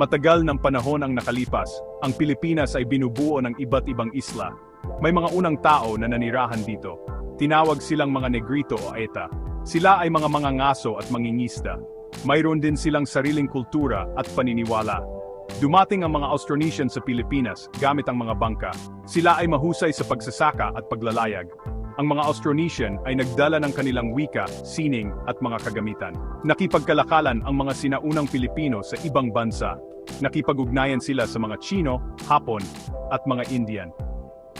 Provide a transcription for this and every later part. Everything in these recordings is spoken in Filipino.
Matagal ng panahon ang nakalipas, ang Pilipinas ay binubuo ng iba't ibang isla. May mga unang tao na nanirahan dito. Tinawag silang mga Negrito o Eta. Sila ay mga mangangaso at mangingista. Mayroon din silang sariling kultura at paniniwala. Dumating ang mga Austronesian sa Pilipinas gamit ang mga bangka. Sila ay mahusay sa pagsasaka at paglalayag. Ang mga Austronesian ay nagdala ng kanilang wika, sining at mga kagamitan. Nakipagkalakalan ang mga sinaunang Pilipino sa ibang bansa. Nakipag-ugnayan sila sa mga Chino, Hapon, at mga Indian.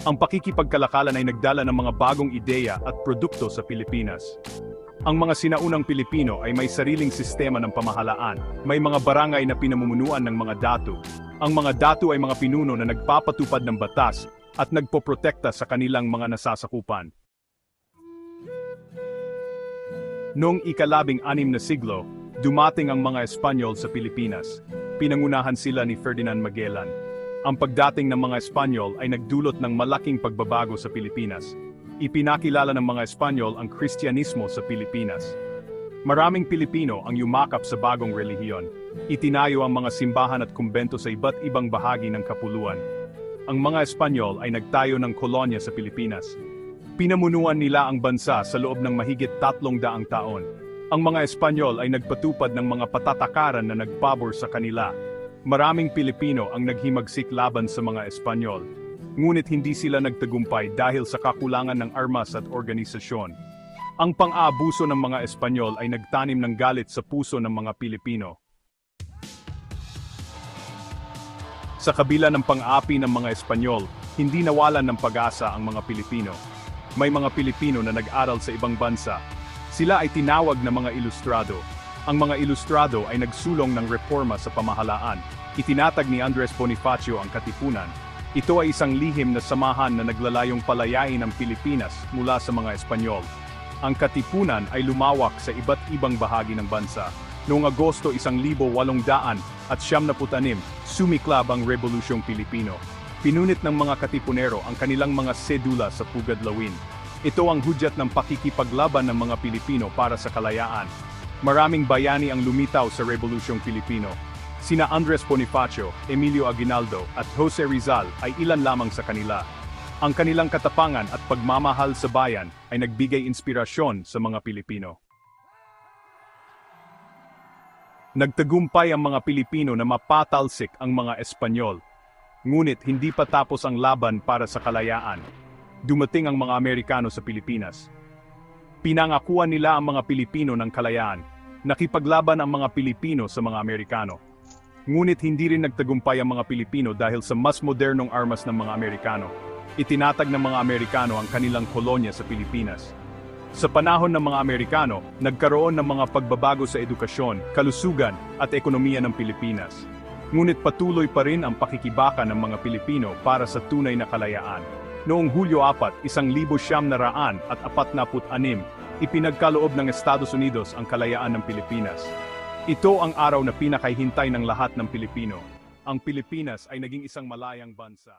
Ang pakikipagkalakalan ay nagdala ng mga bagong ideya at produkto sa Pilipinas. Ang mga sinaunang Pilipino ay may sariling sistema ng pamahalaan. May mga barangay na pinamumunuan ng mga datu. Ang mga datu ay mga pinuno na nagpapatupad ng batas at nagpoprotekta sa kanilang mga nasasakupan. Noong ikalabing anim na siglo, dumating ang mga Espanyol sa Pilipinas. Pinangunahan sila ni Ferdinand Magellan. Ang pagdating ng mga Espanyol ay nagdulot ng malaking pagbabago sa Pilipinas. Ipinakilala ng mga Espanyol ang Kristyanismo sa Pilipinas. Maraming Pilipino ang yumakap sa bagong relihiyon. Itinayo ang mga simbahan at kumbento sa iba't ibang bahagi ng kapuluan. Ang mga Espanyol ay nagtayo ng kolonya sa Pilipinas. Pinamunuan nila ang bansa sa loob ng mahigit tatlong daang taon. Ang mga Espanyol ay nagpatupad ng mga patatakaran na nagpabor sa kanila. Maraming Pilipino ang naghimagsik laban sa mga Espanyol. Ngunit hindi sila nagtagumpay dahil sa kakulangan ng armas at organisasyon. Ang pang-aabuso ng mga Espanyol ay nagtanim ng galit sa puso ng mga Pilipino. Sa kabila ng pang-api ng mga Espanyol, hindi nawalan ng pag-asa ang mga Pilipino. May mga Pilipino na nag-aral sa ibang bansa. Sila ay tinawag na mga ilustrado. Ang mga ilustrado ay nagsulong ng reforma sa pamahalaan. Itinatag ni Andres Bonifacio ang Katipunan. Ito ay isang lihim na samahan na naglalayong palayain ang Pilipinas mula sa mga Espanyol. Ang Katipunan ay lumawak sa iba't ibang bahagi ng bansa. Noong Agosto 1800 at 76, sumiklab ang Rebolusyong Pilipino. Pinunit ng mga Katipunero ang kanilang mga sedula sa Pugadlawin. Ito ang hudyat ng pakikipaglaban ng mga Pilipino para sa kalayaan. Maraming bayani ang lumitaw sa Rebolusyong Pilipino. Sina Andres Bonifacio, Emilio Aguinaldo at Jose Rizal ay ilan lamang sa kanila. Ang kanilang katapangan at pagmamahal sa bayan ay nagbigay inspirasyon sa mga Pilipino. Nagtagumpay ang mga Pilipino na mapatalsik ang mga Espanyol. Ngunit hindi pa tapos ang laban para sa kalayaan. Dumating ang mga Amerikano sa Pilipinas. Pinangakuan nila ang mga Pilipino ng kalayaan. Nakipaglaban ang mga Pilipino sa mga Amerikano. Ngunit hindi rin nagtagumpay ang mga Pilipino dahil sa mas modernong armas ng mga Amerikano. Itinatag ng mga Amerikano ang kanilang kolonya sa Pilipinas. Sa panahon ng mga Amerikano, nagkaroon ng mga pagbabago sa edukasyon, kalusugan, at ekonomiya ng Pilipinas. Ngunit patuloy pa rin ang pakikibaka ng mga Pilipino para sa tunay na kalayaan. Noong Hulyo 4, isang libo siyam na raan at apat na put anim, ipinagkaloob ng Estados Unidos ang kalayaan ng Pilipinas. Ito ang araw na pinakahintay ng lahat ng Pilipino. Ang Pilipinas ay naging isang malayang bansa.